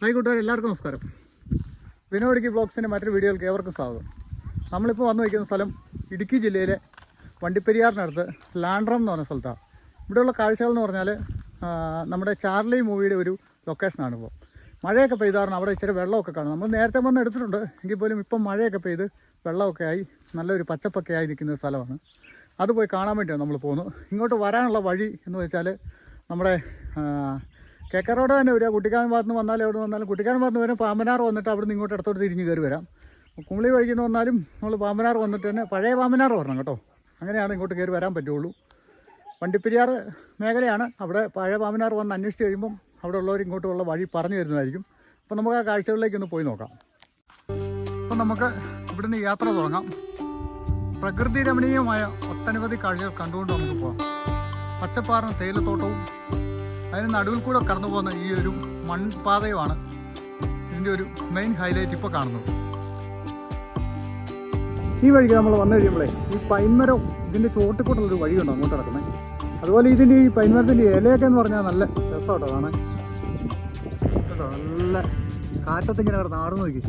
Hi കൂട്ടുകാർ എല്ലാവർക്കും നമസ്കാരം. വിനോദിക്ക് ബ്ലോഗ്സിന്റെ മറ്റൊരു വീഡിയോയിലേക്ക് ഏവർക്കും സ്വാഗതം. നമ്മളിപ്പോൾ വന്നു വയ്ക്കുന്ന സ്ഥലം ഇടുക്കി ജില്ലയിലെ വണ്ടിപ്പെരിയാറിനടുത്ത് ലാൻഡ്രം എന്ന് പറഞ്ഞ സ്ഥലത്താണ് ഇവിടെയുള്ള കാഴ്ചകൾ എന്ന് പറഞ്ഞാൽ നമ്മുടെ ചാർലി മൂവിയുടെ ഒരു ലൊക്കേഷനാണ് ഇപ്പോൾ മഴയൊക്കെ പെയ്താറുണ്ട് അവിടെ ഇച്ചിരി വെള്ളമൊക്കെ കാണും. നമ്മൾ നേരത്തെ വന്ന് എടുത്തിട്ടുണ്ട് എങ്കിൽ പോലും ഇപ്പം മഴയൊക്കെ പെയ്ത് വെള്ളമൊക്കെ ആയി നല്ലൊരു പച്ചപ്പൊക്കെ ആയി നിൽക്കുന്ന സ്ഥലമാണ്. അത് പോയി കാണാൻ വേണ്ടിയാണ് നമ്മൾ പോകുന്നത്. ഇങ്ങോട്ട് വരാനുള്ള വഴി എന്ന് വെച്ചാൽ നമ്മുടെ ആ, കേക്ക റോഡ് തന്നെ വരിക. കുട്ടിക്കാനം ഭാഗത്ത് നിന്ന് വന്നാലും എവിടെ വന്നാലും കുട്ടിക്കാനം ഭാഗത്ത് വരും പാമ്പനാർ വന്നിട്ട് അവിടെ നിന്ന് ഇങ്ങോട്ട് ഇടത്തോട്ട് തിരിഞ്ഞ് കയറി വരാം. കുമ്പളി വഴിക്കുന്ന നിന്ന് വന്നാലും നമ്മൾ പാമ്പനാർ വന്നിട്ട് തന്നെ പഴയ പാമ്പനാർ വരണം കേട്ടോ. അങ്ങനെയാണ് ഇങ്ങോട്ട് കയറി വരാൻ പറ്റുള്ളൂ. വണ്ടിപ്പെരിയാർ മേഖലയാണ്. അവിടെ പഴയ പാമ്പനാർ വന്ന് അന്വേഷിച്ച് കഴിയുമ്പം അവിടെ ഉള്ളവർ ഇങ്ങോട്ടുള്ള വഴി പറഞ്ഞു തരുന്നതായിരിക്കും. അപ്പോൾ നമുക്ക് ആ കാഴ്ചകളിലേക്ക് ഒന്ന് പോയി നോക്കാം. അപ്പം നമുക്ക് ഇവിടുന്ന് യാത്ര തുടങ്ങാം. പ്രകൃതി രമണീയമായ ഒട്ടനവധി കാഴ്ചകൾ കണ്ടുകൊണ്ട് നമുക്ക് പോകാം. പച്ചപ്പാറ തേയിലത്തോട്ടവും അതിന് നടുവിൽ കൂടെ കടന്നു പോകുന്ന ഈ ഒരു മൺപാതയുമാണ് ഇതിന്റെ ഒരു മെയിൻ ഹൈലൈറ്റ് ഇപ്പോൾ കാണുന്നത്. ഈ വഴിക്ക് നമ്മൾ വന്നു കഴിയുമ്പോഴേ ഈ പൈൻമരം ഇതിന്റെ ചോട്ടിക്കൂട്ടുള്ളൊരു വഴിയുണ്ട് അങ്ങോട്ട് കിടക്കുന്നത് അതുപോലെ ഇതിന്റെ ഈ പൈൻമരത്തിന്റെ ഇലയൊക്കെ എന്ന് പറഞ്ഞാൽ നല്ല രസമാട്ടോ കാണാൻ. കേട്ടോ നല്ല കാറ്റത്തിങ്ങനെ കിടന്ന് ആടുന്നു നോക്കി.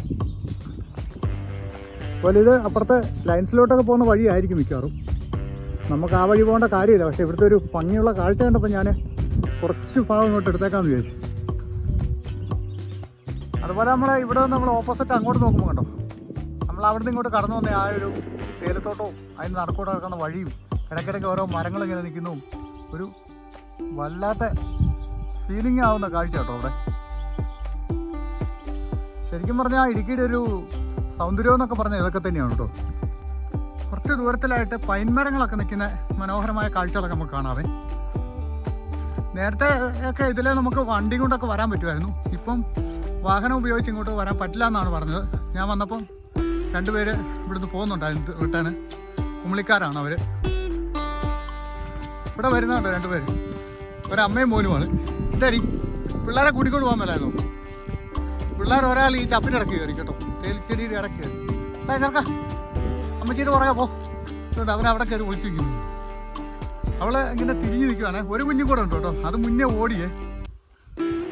അതുപോലെ ഇത് അപ്പുറത്തെ ലൈൻസിലോട്ടൊക്കെ പോകുന്ന വഴിയായിരിക്കും മിക്കവാറും. നമുക്ക് ആ വഴി പോകേണ്ട കാര്യമില്ല പക്ഷേ ഇവിടുത്തെ ഒരു ഭംഗിയുള്ള കാഴ്ച കണ്ടപ്പോൾ ഞാൻ കുറച്ച് ഭാഗം ഇങ്ങോട്ട് എടുത്തേക്കാന്ന് വിചാരിച്ചു. അതുപോലെ നമ്മൾ ഇവിടെ നമ്മൾ ഓപ്പോസിറ്റ് അങ്ങോട്ട് നോക്കുമ്പോൾ കണ്ടോ? നമ്മൾ അവിടെ നിന്ന് ഇങ്ങോട്ട് കടന്നു വന്ന ആ ഒരു തേലത്തോട്ടവും അതിന് നടക്കൂടെ നടക്കുന്ന വഴിയും ഇടയ്ക്കിടയ്ക്ക് ഓരോ മരങ്ങൾ ഇങ്ങനെ നിൽക്കുന്നു. ഒരു വല്ലാത്ത ഫീലിംഗ് ആവുന്ന കാഴ്ച കേട്ടോ അവിടെ. ശരിക്കും പറഞ്ഞാൽ ഇടുക്കിയുടെ ഒരു സൗന്ദര്യം എന്നൊക്കെ പറഞ്ഞാൽ ഇതൊക്കെ തന്നെയാണ് കേട്ടോ. കുറച്ച് ദൂരത്തിലായിട്ട് പൈൻമരങ്ങളൊക്കെ നിൽക്കുന്ന മനോഹരമായ കാഴ്ചകളൊക്കെ നമുക്ക് കാണാവേ. നേരത്തെ ഒക്കെ ഇതിലെ നമുക്ക് വണ്ടി കൊണ്ടൊക്കെ വരാൻ പറ്റുമായിരുന്നു. ഇപ്പം വാഹനം ഉപയോഗിച്ച് ഇങ്ങോട്ട് വരാൻ പറ്റില്ല എന്നാണ് പറഞ്ഞത്. ഞാൻ വന്നപ്പം രണ്ടുപേര് ഇവിടുന്ന് പോകുന്നുണ്ടായിരുന്നു റിട്ടേണ് കുമളിക്കാരാണ് അവർ ഇവിടെ വരുന്നുണ്ട് രണ്ടുപേര്? ഒരമ്മയും മോനുമാണ് ഇതടി പിള്ളേരെ കൂട്ടിക്കൊണ്ട് പോകാൻ മേലായിരുന്നു പിള്ളേർ ഒരാൾ ഈ ചപ്പിന്റെ ഇടയ്ക്ക് കയറി കേട്ടോ. തേലിച്ചെടിയുടെ ഇടയ്ക്ക് കയറി. ഡാ പറയാ പുറകെ പോ. അവരവിടെ കയറി വിളിച്ചിരിക്കുന്നു അവൾ ഇങ്ങനെ തിരിഞ്ഞു നിൽക്കുകയാണ് ഒരു കുഞ്ഞു കൂടെ ഉണ്ട് കേട്ടോ. അത് മുന്നേ ഓടിയേ.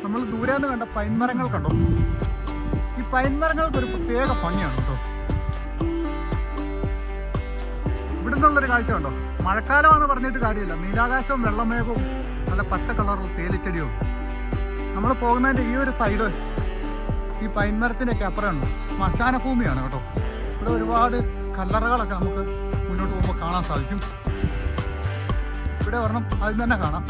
നമ്മൾ ദൂരെ നിന്ന് കണ്ട പൈൻമരങ്ങൾ കണ്ടോ? ഈ പൈൻമരങ്ങൾക്ക് ഒരു പ്രത്യേക ഭംഗിയാണ് കേട്ടോ. ഇവിടെ നിന്നുള്ളൊരു കാഴ്ച കണ്ടോ? മഴക്കാലമാണെന്ന് പറഞ്ഞിട്ട് കാര്യമില്ല. നീലാകാശവും വെള്ളമേഘവും നല്ല പച്ച കളറുള്ള തേലിച്ചെടിയും നമ്മൾ പോകുന്നതിന്റെ ഈ ഒരു സൈഡ് ഈ പൈൻമരത്തിന്റെയൊക്കെ അപ്പുറമാണ് ശ്മശാന ഭൂമിയാണ് കേട്ടോ. ഇവിടെ ഒരുപാട് കല്ലറകളൊക്കെ നമുക്ക് മുന്നോട്ട് പോകുമ്പോൾ കാണാൻ സാധിക്കും. ഇവിടെ ഒരെണ്ണം ആദ്യം തന്നെ കാണാം.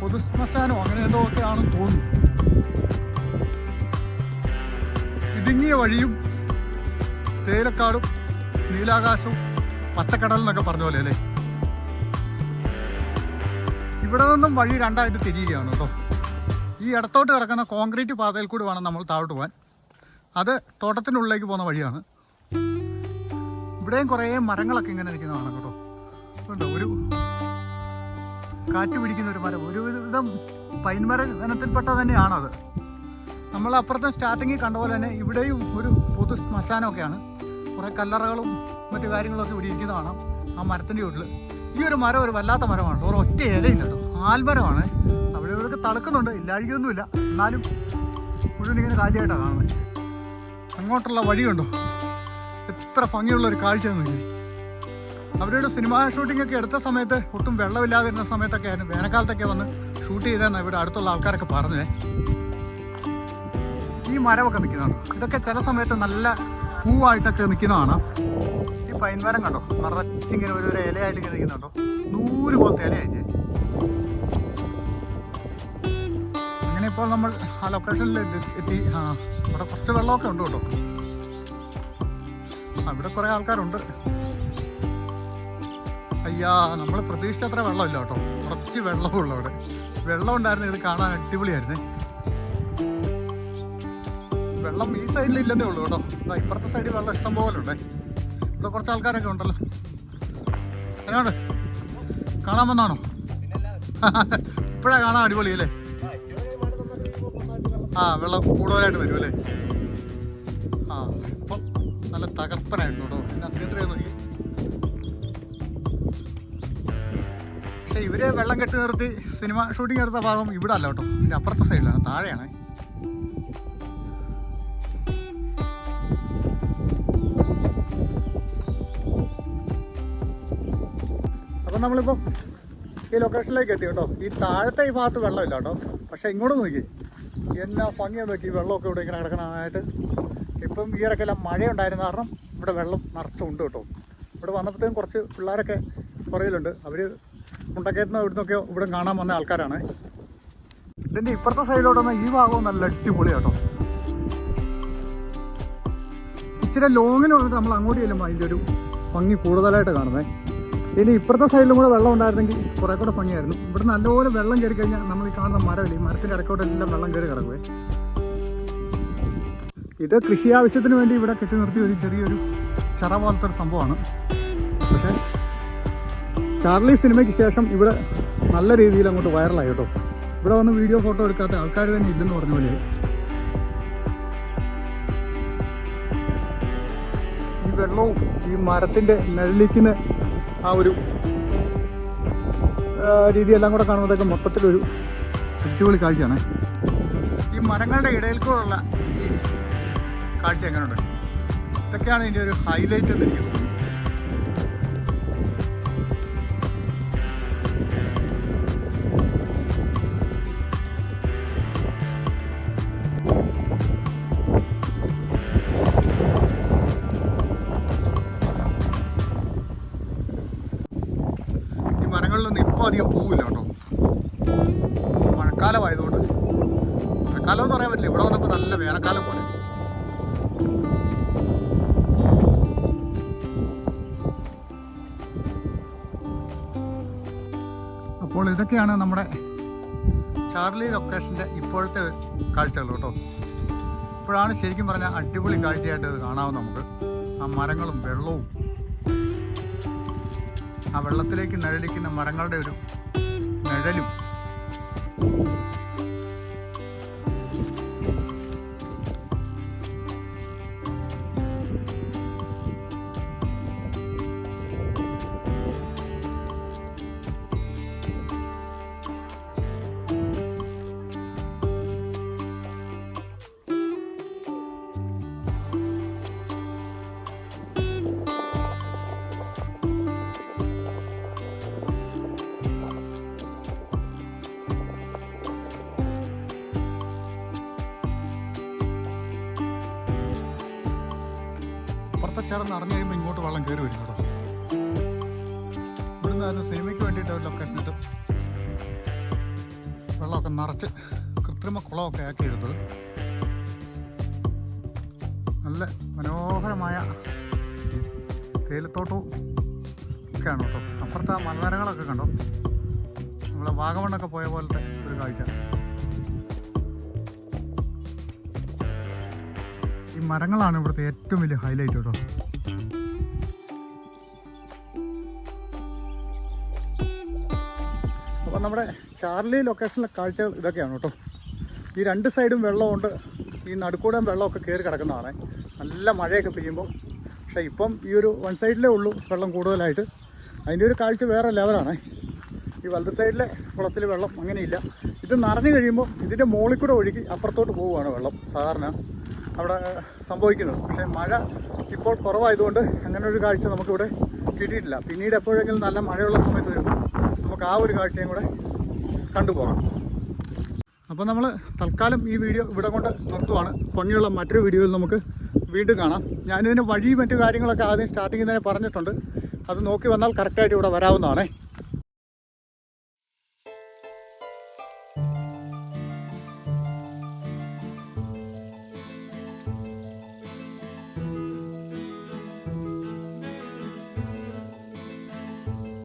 പൊതുശ്മശാനോ അങ്ങനെ എന്തോ ഒക്കെ ആണെന്ന് തോന്നുന്നു. ഇടുങ്ങിയ വഴിയും തേയിലക്കാടും നീലാകാശവും പച്ചക്കടൽ എന്നൊക്കെ പറഞ്ഞ പോലെ അല്ലേ? ഇവിടെ നിന്നും വഴി രണ്ടായിട്ട് തിരിയുകയാണ് കേട്ടോ. ഈ ഇടത്തോട്ട് കിടക്കുന്ന കോൺക്രീറ്റ് പാതയിൽ കൂടി വേണം നമ്മൾ താഴോട്ട് പോകാൻ. അത് തോട്ടത്തിനുള്ളിലേക്ക് പോകുന്ന വഴിയാണ്. ഇവിടെയും കുറേ മരങ്ങളൊക്കെ ഇങ്ങനെ നിൽക്കുന്ന കാണാം കേട്ടോ. ഒരു കാറ്റ് പിടിക്കുന്ന ഒരു മരം. ഒരുവിധം പൈൻമര ഇനത്തിൽപ്പെട്ട തന്നെയാണത് നമ്മൾ അപ്പുറത്തെ സ്റ്റാർട്ടിങ്ങിൽ കണ്ട പോലെ തന്നെ ഇവിടെയും ഒരു പൊതു ശ്മശാനമൊക്കെയാണ്. കുറേ കല്ലറകളും മറ്റു കാര്യങ്ങളൊക്കെ ഇവിടെ ഇരിക്കുന്ന കാണാം. ആ മരത്തിന്റെ ചുവട്ടിൽ ഈ ഒരു മരം ഒരു വല്ലാത്ത മരമാണ് ഒരു ഒറ്റ ഇലയില്ല ആൽമരമാണ് അവിടെ ഇവിടെയൊക്കെ തളുക്കുന്നുണ്ട് ഇല്ലാഴികയൊന്നുമില്ല എന്നാലും മുഴുവൻ ഇങ്ങനെ കാലിയായിട്ടാണ് കാണുന്നത്. അങ്ങോട്ടുള്ള വഴിയുണ്ടോ? എത്ര ഭംഗിയുള്ള ഒരു കാഴ്ചയെന്ന് നോക്കി അവരുടെ സിനിമാ ഷൂട്ടിംഗ് ഒക്കെ എടുത്ത സമയത്ത് ഒട്ടും വെള്ളമില്ലാതിരുന്ന സമയത്തൊക്കെ ആയിരുന്നു. വേനൽക്കാലത്തൊക്കെ വന്ന് ഷൂട്ട് ചെയ്തെന്ന് ഇവിടെ അടുത്തുള്ള ആൾക്കാരൊക്കെ പറഞ്ഞേ ഈ മരമൊക്കെ നിൽക്കുന്നതാണ്? ഇതൊക്കെ ചില സമയത്ത് നല്ല പൂവായിട്ടൊക്കെ നിൽക്കുന്നതാണ്? ഈ പൈൻ മരം കണ്ടോ? നിറച്ചിങ്ങനെ ഒരു ഒരു ഇലയായിട്ട് ഇങ്ങനെ നിൽക്കുന്നുണ്ടോ? നൂറ് പോലത്തെ ഇലയായി അങ്ങനെ ഇപ്പോൾ നമ്മൾ ആ ലൊക്കേഷനിൽ എത്തി. ആ ഇവിടെ കുറച്ച് വെള്ളമൊക്കെ ഉണ്ട് കേട്ടോ. ആ, കുറെ ആൾക്കാരുണ്ട്. അയ്യാ നമ്മൾ പ്രതീക്ഷിച്ച അത്ര വെള്ളമില്ല കേട്ടോ. കുറച്ച് വെള്ളമുള്ളൂ അവിടെ. വെള്ളം ഉണ്ടായിരുന്നു ഇത് കാണാൻ അടിപൊളിയായിരുന്നു. വെള്ളം ഈ സൈഡിൽ ഇല്ലെന്നേ ഉള്ളൂ കേട്ടോ. ഇപ്പുറത്തെ സൈഡിൽ വെള്ളം ഇഷ്ടം പോലെ ഉണ്ട്. ഇവിടെ കുറച്ച് ആൾക്കാരൊക്കെ ഉണ്ടല്ലോ. എങ്ങനെയുണ്ട്? കാണാൻ വന്നാണോ? ഇപ്പോഴാണ് കാണാൻ അടിപൊളി അല്ലേ? ആ വെള്ളം കൂടുതലായിട്ട് വരും അല്ലേ? നല്ല തകർപ്പനായിരുന്നു കേട്ടോ പിന്നെ സിലിണ്ടർ നോക്കി. പക്ഷെ ഇവർ വെള്ളം കെട്ടി നിർത്തി സിനിമ ഷൂട്ടിംഗ് എടുത്ത ഭാഗം ഇവിടെ അല്ല കേട്ടോ. ഇതിന്റെ അപ്പുറത്തെ സൈഡിലാണ് താഴെയാണ്. അപ്പം നമ്മളിപ്പം ഈ ലൊക്കേഷനിലേക്ക് എത്തി കേട്ടോ. ഈ താഴത്തെ ഈ ഭാഗത്ത് വെള്ളമില്ല കേട്ടോ. പക്ഷെ ഇങ്ങോട്ട് നോക്കി. എന്നാ ഭംഗിയാ നോക്കി. വെള്ളമൊക്കെ ഇവിടെ ഇങ്ങനെ കിടക്കണമായിട്ട് ഇപ്പം ഈ ഇടയ്ക്കെല്ലാം മഴയുണ്ടായിരുന്ന കാരണം ഇവിടെ വെള്ളം നിറച്ചുണ്ട് കേട്ടോ. ഇവിടെ വന്നപ്പോഴത്തേക്കും കുറച്ച് പിള്ളേരൊക്കെ പുറകിലുണ്ട്. അവർ മുണ്ടക്കയത്തുനിന്ന് ഇവിടുന്നൊക്കെ ഇവിടെ കാണാൻ വന്ന ആൾക്കാരാണ്. ഇതിന്റെ ഇപ്പുറത്തെ സൈഡിലോട്ട് ഈ ഭാഗവും നല്ല അടിപൊളി കേട്ടോ. ഇച്ചിരി ലോങ്ങിന് വന്നിട്ട് നമ്മൾ അങ്ങോട്ട് ചെല്ലുമ്പോൾ അതിന്റെ ഒരു ഭംഗി കൂടുതലായിട്ട് കാണുന്നത് ഇനി ഇപ്പുറത്തെ സൈഡിലും കൂടെ വെള്ളം ഉണ്ടായിരുന്നെങ്കിൽ കുറേ കൂടെ ഭംഗിയായിരുന്നു. ഇവിടെ നല്ലപോലെ വെള്ളം കയറി കഴിഞ്ഞാൽ നമ്മൾ ഈ കാണുന്ന മരമില്ല ഈ മരത്തിന്റെ ഇടയ്ക്കോട്ട് എല്ലാം വെള്ളം കയറി കിടക്കുവേ. ഇത് കൃഷി ആവശ്യത്തിന് വേണ്ടി ഇവിടെ കെട്ടി നിർത്തിയ ഒരു ചെറിയൊരു ചറ പോലത്തെ ഒരു സംഭവമാണ്. പക്ഷേ ചാർലി സിനിമയ്ക്ക് ശേഷം ഇവിടെ നല്ല രീതിയിൽ അങ്ങോട്ട് വൈറലായി കേട്ടോ. ഇവിടെ വന്ന് വീഡിയോ ഫോട്ടോ എടുക്കാത്ത ആൾക്കാർ തന്നെ ഇല്ലെന്ന് പറഞ്ഞ പോലെ. ഈ വെള്ളവും ഈ മരത്തിന്റെ നിഴലിക്കുന്ന ആ ഒരു രീതിയെല്ലാം കൂടെ കാണുമ്പോഴത്തേക്ക് മൊത്തത്തിലൊരു അടിപൊളി കാഴ്ചയാണ്. ഈ മരങ്ങളുടെ ഇടയിൽ കൂടെയുള്ള കാഴ്ച എങ്ങനെയുണ്ട് ഇതൊക്കെയാണ് ഇതിന്റെ ഒരു ഹൈലൈറ്റ് എന്ന് എനിക്ക് തോന്നുന്നത്. മരങ്ങളിലൊന്നും ഇപ്പോൾ അധികം പൂവില്ല കേട്ടോ. മഴക്കാലമായതുകൊണ്ട്. മഴക്കാലം എന്ന് പറയാൻ പറ്റില്ല. ഇവിടെ വന്നപ്പോൾ നല്ല വേനൽക്കാലം പോലെ. അപ്പോൾ ഇതൊക്കെയാണ് നമ്മുടെ ചാർലി ലൊക്കേഷന്റെ ഇപ്പോഴത്തെ കാഴ്ചകൾ കേട്ടോ. ഇപ്പോഴാണ് ശരിക്കും പറഞ്ഞാൽ അടിപൊളി കാഴ്ചയായിട്ട് ഇത് കാണാവും നമുക്ക്. ആ മരങ്ങളും വെള്ളവും. ആ വെള്ളത്തിലേക്ക് നിഴലിക്കുന്ന മരങ്ങളുടെ ഒരു നിഴലും. ചേർന്ന് അറിഞ്ഞു കഴിയുമ്പോൾ ഇങ്ങോട്ട് വെള്ളം കയറി വരും കേട്ടോ. ഇവിടുന്ന് അതിന് സിനിമയ്ക്ക് വേണ്ടിയിട്ട് ഒരു ലൊക്കേഷൻ ഇട്ട് വെള്ളമൊക്കെ നിറച്ച് കൃത്രിമ കുളമൊക്കെ ആക്കി എടുത്തത് നല്ല മനോഹരമായ തേയിലത്തോട്ടവും ഒക്കെയാണ് കേട്ടോ. അപ്പുറത്തെ മലനിരകളൊക്കെ കണ്ടോ? നമ്മളെ വാഗമണ്ണൊക്കെ പോയ പോലത്തെ ഒരു കാഴ്ച. മരങ്ങളാണ് ഇവിടുത്തെ ഏറ്റവും വലിയ ഹൈലൈറ്റ് കേട്ടോ അപ്പോൾ നമ്മുടെ ചാർലി ലൊക്കേഷനിലെ കാഴ്ചകൾ ഇതൊക്കെയാണ് കേട്ടോ ഈ രണ്ട് സൈഡും വെള്ളമുണ്ട് ഈ നടുക്കൂടെ വെള്ളമൊക്കെ കയറി കിടക്കുന്നതാണ്. നല്ല മഴയൊക്കെ പെയ്യുമ്പോൾ പക്ഷേ ഇപ്പം ഈ ഒരു വൺ സൈഡിലേ ഉള്ളൂ വെള്ളം കൂടുതലായിട്ട്. അതിന്റെ ഒരു കാഴ്ച വേറെ ലെവലാണ് ഈ വലത് സൈഡിലെ കുളത്തിൽ വെള്ളം അങ്ങനെയില്ല. ഇത് നിറഞ്ഞു കഴിയുമ്പോൾ ഇതിന്റെ മുകളിൽ കൂടെ ഒഴുകി അപ്പുറത്തോട്ട് പോവുകയാണ് വെള്ളം സാധാരണ. അവിടെ സംഭവിക്കുന്നത്. പക്ഷേ മഴ ഇപ്പോൾ കുറവായതുകൊണ്ട് അങ്ങനെ ഒരു കാഴ്ച നമുക്കിവിടെ കിട്ടിയിട്ടില്ല. പിന്നീട് എപ്പോഴെങ്കിലും നല്ല മഴയുള്ള സമയത്ത് വരുമ്പോൾ നമുക്ക് ആ ഒരു കാഴ്ചയും കൂടെ കണ്ടുപോകാം. അപ്പോൾ നമ്മൾ തൽക്കാലം ഈ വീഡിയോ ഇവിടെ കൊണ്ട് നിർത്തുവാണ്. ഭംഗിയുള്ള മറ്റൊരു വീഡിയോയിൽ നമുക്ക് വീണ്ടും കാണാം. ഞാനിതിന് വഴി മറ്റു കാര്യങ്ങളൊക്കെ ആദ്യം സ്റ്റാർട്ടിങ്ങിൽ തന്നെ പറഞ്ഞിട്ടുണ്ട്. അത് നോക്കി വന്നാൽ കറക്റ്റായിട്ട് ഇവിടെ വരാവുന്നതാണേ.